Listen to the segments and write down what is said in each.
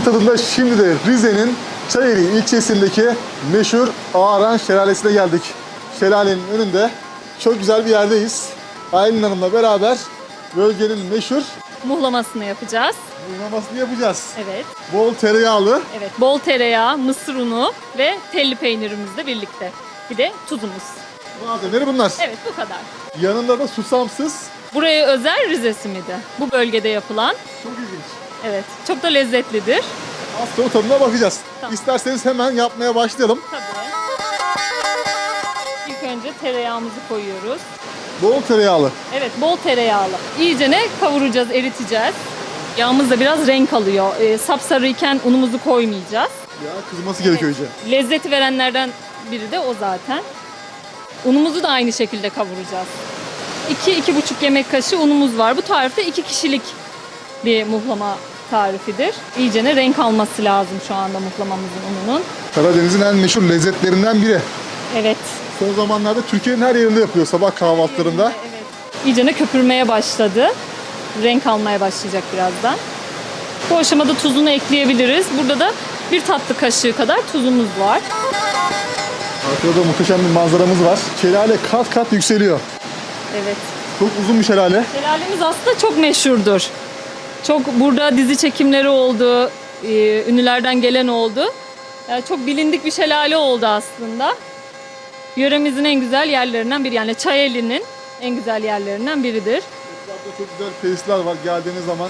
Şelalelerin tadında şimdi de Rize'nin Çayeli ilçesindeki meşhur Ağaran Şelalesi'ne geldik. Şelalenin önünde çok güzel bir yerdeyiz. Aylin Hanım'la beraber bölgenin meşhur Muhlamasını yapacağız. uygulamasını yapacağız. Evet. Bol tereyağlı, Evet. Bol tereyağı, mısır unu ve telli peynirimizle birlikte. Bir de tuzumuz. malzemeleri bunlar. Evet bu kadar. Yanında da susamsız. Buraya özel Rize simidi. Bu bölgede yapılan. Çok ilginç. Evet. Çok da lezzetlidir. Az sonra tadına bakacağız. Tamam. İsterseniz hemen yapmaya başlayalım. Tabii. İlk önce tereyağımızı koyuyoruz. Bol tereyağlı. Evet, bol tereyağlı. İyice ne kavuracağız, eriteceğiz. Yağımız da biraz renk alıyor. Ee, sapsarıyken unumuzu koymayacağız. Ya kızması gerekiyor iyice. Lezzeti verenlerden biri de o zaten. Unumuzu da aynı şekilde kavuracağız. 2-2,5 yemek kaşığı unumuz var. Bu tarifte 2 kişilik bir muhlama tarifidir. İyice ne renk alması lazım şu anda muhlamamızın ununun. Karadeniz'in en meşhur lezzetlerinden biri. Evet. Son zamanlarda Türkiye'nin her yerinde yapıyor sabah kahvaltılarında. Evet. İyice ne köpürmeye başladı. Renk almaya başlayacak birazdan. Bu aşamada tuzunu ekleyebiliriz. Burada da bir tatlı kaşığı kadar tuzumuz var. Arkada muhteşem bir manzaramız var. Şelale kat kat yükseliyor. Evet. Çok uzun bir şelale. Şelalemiz aslında çok meşhurdur. Çok burada dizi çekimleri oldu, e, ünlülerden gelen oldu. Yani çok bilindik bir şelale oldu aslında. Yöremizin en güzel yerlerinden biri. Yani Çayeli'nin en güzel yerlerinden biridir. Etrafta çok güzel tesisler var. Geldiğiniz zaman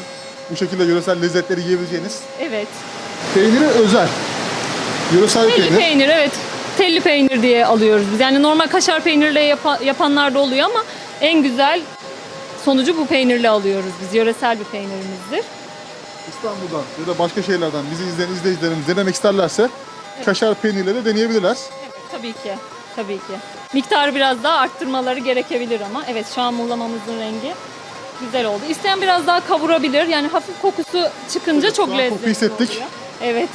bu şekilde yöresel lezzetleri yiyebileceğiniz. Evet. Peyniri özel. Yöresel Telli peynir. peynir evet. Telli peynir diye alıyoruz biz. Yani normal kaşar peynirle yapa- yapanlar da oluyor ama en güzel sonucu bu peynirle alıyoruz biz. Yöresel bir peynirimizdir. İstanbul'dan ya da başka şehirlerden bizi izleyen izleyicilerimiz denemek isterlerse kaşar peynirle de deneyebilirler. Evet, tabii ki. Tabii ki. Miktarı biraz daha arttırmaları gerekebilir ama. Evet şu an muhlamamızın rengi güzel oldu. İsteyen biraz daha kavurabilir. Yani hafif kokusu çıkınca Evet, çok şu an lezzetli koku hissettik. oluyor. Evet.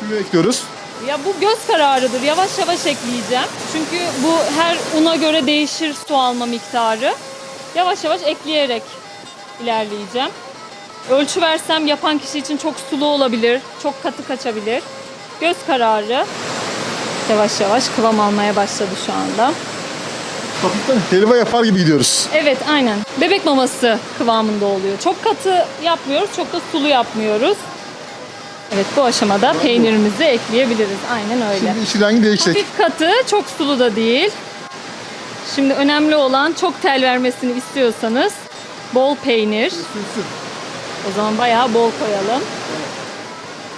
Suyu ekliyoruz. Ya bu göz kararıdır. Yavaş yavaş ekleyeceğim. Çünkü bu her una göre değişir su alma miktarı. Yavaş yavaş ekleyerek ilerleyeceğim. Ölçü versem yapan kişi için çok sulu olabilir, çok katı kaçabilir. Göz kararı. Yavaş yavaş kıvam almaya başladı şu anda. Hafiften helva yapar gibi gidiyoruz. Evet aynen. Bebek maması kıvamında oluyor. Çok katı yapmıyoruz, çok da sulu yapmıyoruz. Evet bu aşamada peynirimizi ekleyebiliriz. Aynen öyle. Şimdi işin rengi değişecek. Hafif katı, çok sulu da değil. Şimdi önemli olan çok tel vermesini istiyorsanız bol peynir. O zaman bayağı bol koyalım.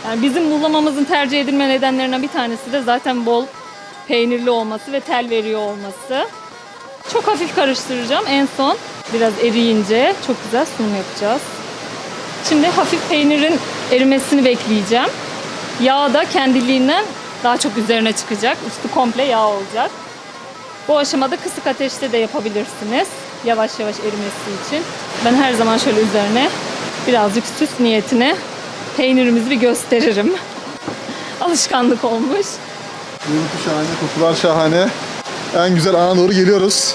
Yani bizim muhlamamızın tercih edilme nedenlerinden bir tanesi de zaten bol peynirli olması ve tel veriyor olması. Çok hafif karıştıracağım. En son biraz eriyince çok güzel sunum yapacağız. Şimdi hafif peynirin erimesini bekleyeceğim. Yağ da kendiliğinden daha çok üzerine çıkacak. Üstü komple yağ olacak. Bu aşamada kısık ateşte de yapabilirsiniz. Yavaş yavaş erimesi için. Ben her zaman şöyle üzerine birazcık süs niyetine peynirimizi bir gösteririm. Alışkanlık olmuş. Görüntü şahane, kokular şahane. En güzel ana doğru geliyoruz.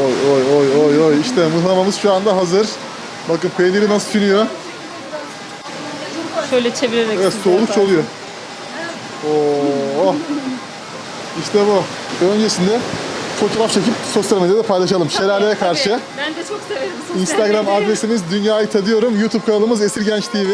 Oy oy oy oy oy. İşte mıhlamamız şu anda hazır. Bakın peyniri nasıl sünüyor. Şöyle çevirerek Evet soğudukça oluyor. Oo. İşte bu. Öncesinde fotoğraf çekip sosyal medyada paylaşalım. Şelaleye Tabii, karşı. Ben de çok severim sosyal Instagram medyayı. adresimiz Dünyayı Tadıyorum. YouTube kanalımız Esir Genç TV.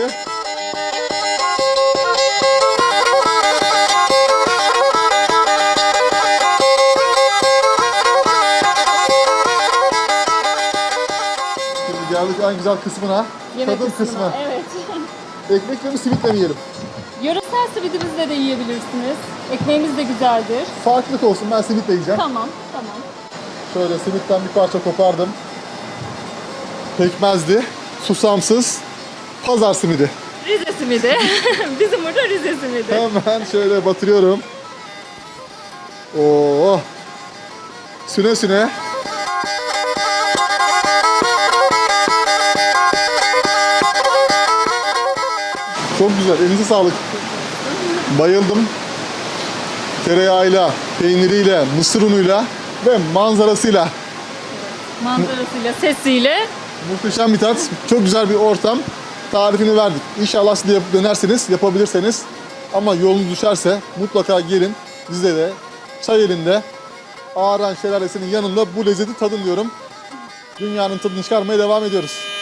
Şimdi geldik en güzel kısmına. Yemek tadım kısmına, kısmı. Evet. Ekmekle mi simitle mi yiyelim? Yöresel simidimizle de yiyebilirsiniz. Ekmeğimiz de güzeldir. Farklılık olsun ben simitle yiyeceğim. Tamam, tamam. Şöyle simitten bir parça kopardım. Pekmezli, susamsız, pazar simidi. Rize simidi. Bizim burada Rize simidi. Hemen şöyle batırıyorum. Oo. Süne süne. Çok güzel. Elinize sağlık. Bayıldım. Tereyağıyla, peyniriyle, mısır unuyla ve manzarasıyla Manzarasıyla, sesiyle Muhteşem bir tat, çok güzel bir ortam. Tarifini verdik. İnşallah siz de yapıp dönerseniz, yapabilirseniz. Ama yolunuz düşerse mutlaka gelin. Bize de çay elinde Ağran Şelalesi'nin yanında bu lezzeti tadın diyorum. Dünyanın tadını çıkarmaya devam ediyoruz.